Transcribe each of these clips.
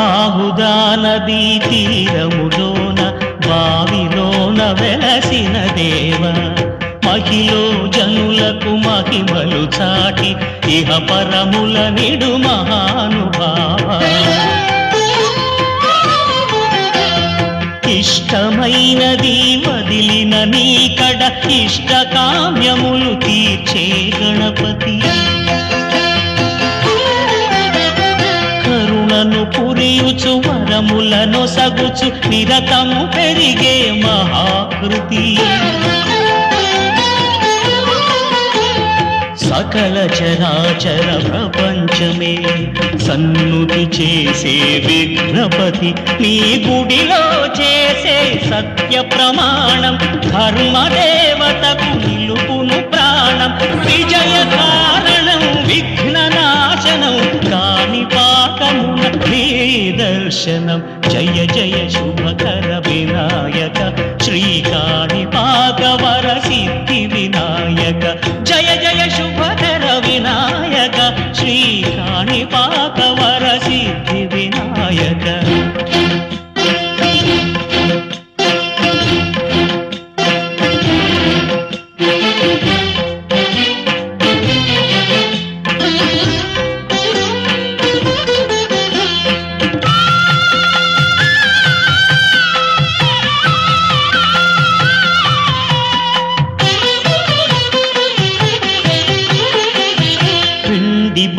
బాహుదా నదీ తీరములోన బావిలోన వెలసిన దేవ. మహిలో జనులకు మహిమలు చాటి ఇహ పరముల నిడు మహానుభావ. ఇష్టమైనది వదిలిన నీకడ ఇష్ట కామ్యములు తీర్చే గణపతి. పురియుచు వరములను సగుచు నిరతము పెరిగే మహాకృతి. సకల చరాచర ప్రపంచమే సన్నుతి చేసే విఘ్నపతి నీ గుడిలో చేసే సత్య ప్రమాణం ధర్మదే. దర్శనం. జయ జయ శుభకర వినాయక. శ్రీకాణి పాకవర సిద్ధి వినాయక. జయ జయ శుభకర వినాయక. శ్రీకాణి పాకవర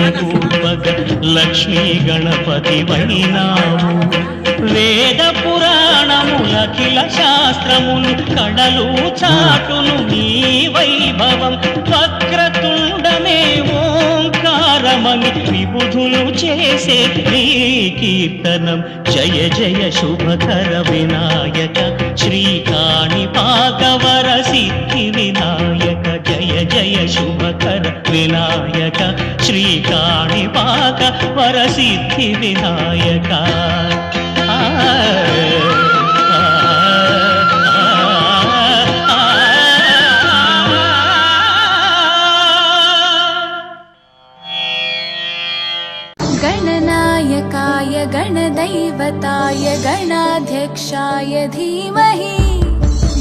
కీర్తిని లక్ష్మీ గణపతి వైనాము వేద పురాణములఖిల శాస్త్రములు కడలు చాటును నీ వైభవం. వక్రతుండమే ఓంకారమని విబుధులు చేసే నీ కీర్తనం. జయ జయ శుభకర వినాయక. శ్రీకాణి పాకవర సిద్ధి వినాయక जय शुभकर विनायक श्रीकाणिपाक वरसिद्धिविनायक गणनायकाय गणदैवताय गणाध्यक्षाय धीमहि